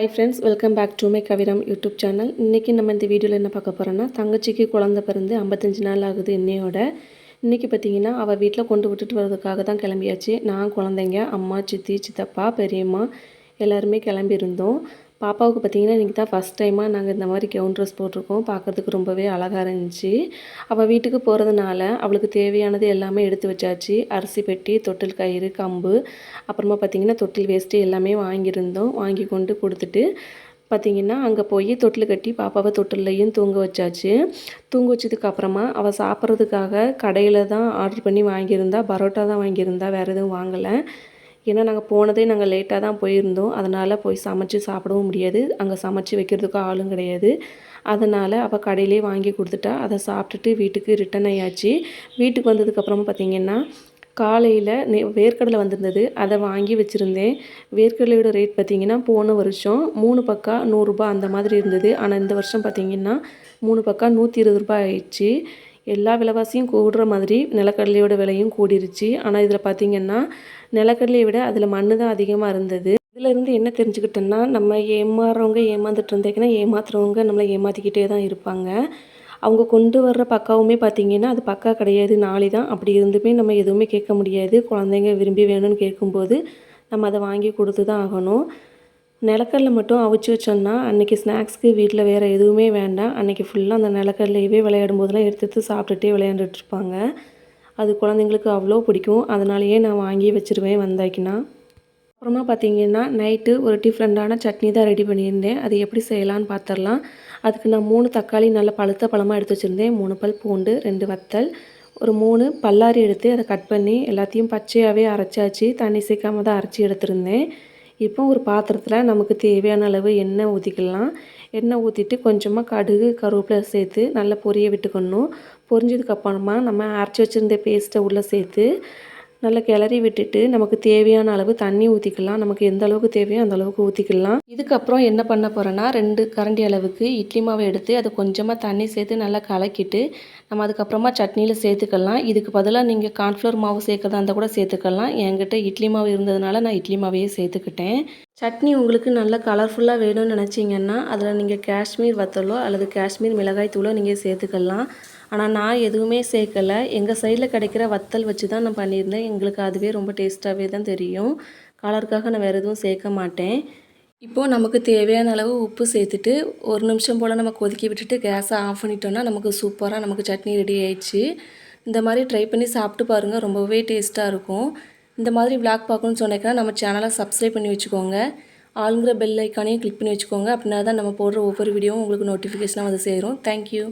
Hi friends welcome back to my கவிரம் YouTube channel இன்றைக்கி நம்ம இந்த வீடியோவில் என்ன பார்க்க போகிறோன்னா தங்கச்சிக்கு குழந்த பிறந்து ஐம்பத்தஞ்சு நாள் ஆகுது இன்னையோட இன்றைக்கி பார்த்தீங்கன்னா அவள் வீட்டில் கொண்டு விட்டுட்டு வர்றதுக்காக தான் கிளம்பியாச்சு. நான் குழந்தைங்க அம்மா சித்தி சித்தப்பா பெரியம்மா எல்லாருமே கிளம்பியிருந்தோம். பாப்பாவுக்கு பார்த்தீங்கன்னா இன்றைக்கி தான் ஃபஸ்ட் டைமாக நாங்கள் இந்த மாதிரி கவுன் ட்ரெஸ் போட்டிருக்கோம். பார்க்குறதுக்கு ரொம்பவே அழகாக இருந்துச்சு. அவள் வீட்டுக்கு போகிறதுனால அவளுக்கு தேவையானது எல்லாமே எடுத்து வச்சாச்சு. அரிசி பெட்டி தொட்டில் கயிறு கம்பு அப்புறமா பார்த்திங்கன்னா தொட்டில் வேஸ்ட்டு எல்லாமே வாங்கியிருந்தோம். வாங்கி கொண்டு கொடுத்துட்டு பார்த்திங்கன்னா அங்கே போய் தொட்டில் கட்டி பாப்பாவை தொட்டில்லையும் தூங்க வச்சாச்சு. தூங்க வச்சதுக்கப்புறமா அவள் சாப்பிட்றதுக்காக கடையில் தான் ஆர்டர் பண்ணி வாங்கியிருந்தா பரோட்டா தான் வாங்கியிருந்தா வேறு எதுவும் வாங்கலை. ஏன்னா நாங்கள் போனதே நாங்கள் லேட்டாக தான் போயிருந்தோம். அதனால் போய் சமைச்சு சாப்பிடவும் முடியாது. அங்கே சமைச்சு வைக்கிறதுக்கு ஆளும் கிடையாது. அதனால் அவள் கடையிலே வாங்கி கொடுத்துட்டா. அதை சாப்பிட்டுட்டு வீட்டுக்கு ரிட்டன் ஆயாச்சு. வீட்டுக்கு வந்ததுக்கப்புறமா பார்த்திங்கன்னா காலையில் நெ வேர்க்கடலை வந்திருந்தது. அதை வாங்கி வச்சுருந்தேன். வேர்க்கடலையோட ரேட் பார்த்திங்கன்னா போன வருஷம் மூணு பக்கா நூறுரூபா அந்த மாதிரி இருந்தது. ஆனால் இந்த வருஷம் பார்த்திங்கன்னா மூணு பக்கா நூற்றி இருபது ரூபாய் ஆயிடுச்சு. எல்லா விலைவாசியும் கூடுற மாதிரி நிலக்கடலையோட விலையும் கூடிருச்சு. ஆனால் இதில் பார்த்திங்கன்னா நிலக்கடலையை விட அதில் மண் தான் அதிகமாக இருந்தது. இதிலிருந்து என்ன தெரிஞ்சுக்கிட்டோன்னா நம்ம ஏமாறுறவங்க ஏமாந்துட்டு இருந்தேங்கன்னா ஏமாத்துறவங்க நம்மளை ஏமாற்றிக்கிட்டே தான் இருப்பாங்க. அவங்க கொண்டு வர்ற பக்காவுமே பார்த்திங்கன்னா அது பக்கா கிடையாது நாளை தான். அப்படி இருந்துமே நம்ம எதுவுமே கேட்க முடியாது. குழந்தைங்க விரும்பி வேணும்னு கேட்கும்போது நம்ம அதை வாங்கி கொடுத்து தான் ஆகணும். நிலக்கடலை மட்டும் அவிச்சு வச்சோன்னா அன்றைக்கி ஸ்நாக்ஸ்க்கு வீட்டில் வேறு எதுவுமே வேண்டாம். அன்றைக்கி ஃபுல்லாக அந்த நிலக்கடலையவே விளையாடும் போதெல்லாம் எடுத்து எடுத்து சாப்பிட்டுட்டே விளையாண்டுட்ருப்பாங்க அது குழந்தைங்களுக்கு அவ்வளோ பிடிக்கும். அதனாலேயே நான் வாங்கி வச்சுருவேன் வந்தாக்கினா. அப்புறமா பார்த்தீங்கன்னா நைட்டு ஒரு டிஃப்ரெண்டான சட்னி தான் ரெடி பண்ணியிருந்தேன். அது எப்படி செய்யலான்னு பார்த்துடலாம் அதுக்கு நான் மூணு தக்காளி நல்ல பழுத்த பழமாக எடுத்து வச்சுருந்தேன். மூணு பல் பூண்டு ரெண்டு வத்தல் ஒரு மூணு பல்லாரி எடுத்து அதை கட் பண்ணி எல்லாத்தையும் பச்சையாகவே அரைச்சாச்சு. தண்ணி சேர்க்காம தான் அரைச்சி எடுத்திருந்தேன். இப்போ ஒரு பாத்திரத்தில் நமக்கு தேவையான அளவு எண்ணெய் ஊற்றிக்கலாம் எண்ணெய் ஊற்றிட்டு கொஞ்சமாக கடுகு கருவேப்பிலை சேர்த்து நல்லா பொரிய விட்டுக்கணும். பொரிஞ்சதுக்கப்புறமா நம்ம அரைச்சி வச்சுருந்த பேஸ்ட்டை உள்ளே சேர்த்து நல்லா கிளறி விட்டுட்டு நமக்கு தேவையான அளவு தண்ணி ஊற்றிக்கலாம் நமக்கு எந்த அளவுக்கு தேவையோ அந்த அளவுக்கு ஊற்றிக்கலாம் இதுக்கப்புறம் என்ன பண்ண போகிறேன்னா ரெண்டு கரண்டி அளவுக்கு இட்லி மாவை எடுத்து அதை கொஞ்சமாக தண்ணி சேர்த்து நல்லா கலக்கிட்டு நம்ம அதுக்கப்புறமா சட்னியில் சேர்த்துக்கலாம். இதுக்கு பதிலாக நீங்கள் கார்ன்ஃப்ளவர் மாவு சேர்க்குறதா இருந்தால் கூட சேர்த்துக்கலாம். என்கிட்ட இட்லி மாவு இருந்ததுனால நான் இட்லி மாவையே சேர்த்துக்கிட்டேன். சட்னி உங்களுக்கு நல்லா கலர்ஃபுல்லாக வேணும்னு நினச்சிங்கன்னா அதில் நீங்கள் காஷ்மீர் வத்தலோ அல்லது காஷ்மீர் மிளகாய் தூளோ நீங்கள் சேர்த்துக்கலாம். ஆனால் நான் எதுவுமே சேர்க்கலை. எங்கள் சைடில் கிடைக்கிற வத்தல் வச்சு தான் நான் பண்ணியிருந்தேன். எங்களுக்கு அதுவே ரொம்ப டேஸ்ட்டாகவே தான் தெரியும். கலருக்காக நான் வேறு எதுவும் சேர்க்க மாட்டேன். இப்போது நமக்கு தேவையான அளவு உப்பு சேர்த்துட்டு ஒரு நிமிஷம் போல் நம்ம கொதிக்க விட்டுட்டு கேஸை ஆஃப் பண்ணிட்டோன்னா நமக்கு சூப்பராக நமக்கு சட்னி ரெடி ஆயிடுச்சு. இந்த மாதிரி ட்ரை பண்ணி சாப்பிட்டு பாருங்கள் ரொம்பவே டேஸ்ட்டாக இருக்கும். இந்த மாதிரி விளாக் பார்க்கணுன்னு சொன்னேக்கா நம்ம சேனலை சப்ஸ்கிரைப் பண்ணி வச்சுக்கோங்க. ஆளுங்கிற பெல் ஐக்கானையும் கிளிக் பண்ணி வச்சுக்கோங்க. அப்படின்னா தான் நம்ம போடுற ஒவ்வொரு வீடியோவும் உங்களுக்கு நோட்டிஃபிகேஷனாக வந்து சேரும். தேங்க்யூ